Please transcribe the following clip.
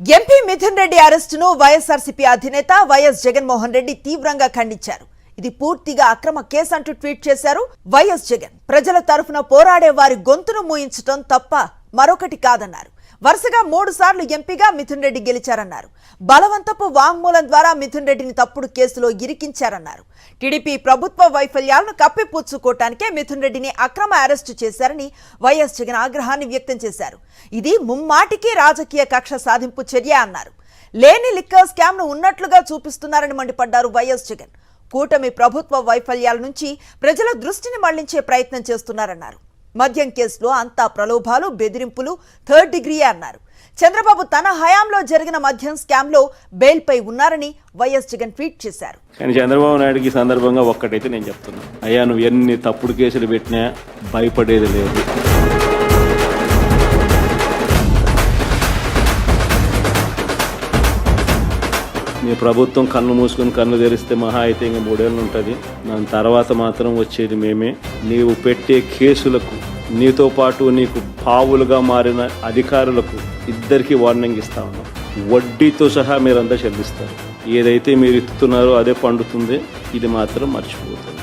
MP Mithun Reddy అరెస్టును వైఎస్ఆర్సీపీ అధినేత YS Jaganmohan Reddy తీవ్రంగా ఖండించారు. ఇది పూర్తిగా అక్రమ కేసు అంటూ ట్వీట్ చేశారు వైఎస్ జగన్. ప్రజల తరఫున పోరాడే వారి గొంతును మూయించడం తప్ప మరొకటి కాదన్నారు. వరుసగా మూడు సార్లు ఎంపీగా మిథున్ రెడ్డి గెలిచారన్నారు. బలవంతపు వాంగ్మూలం ద్వారా మిథున్ రెడ్డిని తప్పుడు కేసులో ఇరికించారన్నారు. టీడీపీ ప్రభుత్వ వైఫల్యాలను కప్పిపుచ్చుకోవటానికే మిథున్ రెడ్డిని అక్రమ అరెస్టు చేశారని వైఎస్ జగన్ ఆగ్రహాన్ని వ్యక్తం చేశారు. ఇది ముమ్మాటికి రాజకీయ కక్ష సాధింపు చర్య అన్నారు. లేని లిక్కర్ స్కామ్ను ఉన్నట్లుగా చూపిస్తున్నారని మండిపడ్డారు వైఎస్ జగన్. కూటమి ప్రభుత్వ వైఫల్యాల నుంచి ప్రజల దృష్టిని మళ్ళించే ప్రయత్నం చేస్తున్నారన్నారు. మద్యం కేసులో అంతా ప్రలోభాలు బెదిరింపులు థర్డ్ డిగ్రీ అన్నారు. చంద్రబాబు తన హయాంలో జరిగిన మద్యం స్కామ్లో బెయిల్పై ఉన్నారని వైఎస్ జగన్ ట్వీట్ చేశారు. కానీ చంద్రబాబు నాయుడుకి సందర్భంగా ఒక్కటైతే నేను చెప్తున్నా. అయ్యా నువ్వు ఎన్ని తప్పుడు కేసులు పెట్టినా భయపడేది లేదు. నీ ప్రభుత్వం కన్ను మూసుకొని కన్ను తెరిస్తే మహా అయితే ఇంకా మూడేళ్ళు ఉంటుంది. దాని తర్వాత మాత్రం వచ్చేది మేమే. నీవు పెట్టే కేసులకు నీతో పాటు నీకు పావులుగా మారిన అధికారులకు ఇద్దరికి వార్నింగ్ ఇస్తా ఉన్నాం. వడ్డీతో సహా మీరంతా చెల్లిస్తారు. ఏదైతే మీరు ఇస్తున్నారో అదే పండుతుంది. ఇది మాత్రం మర్చిపోతుంది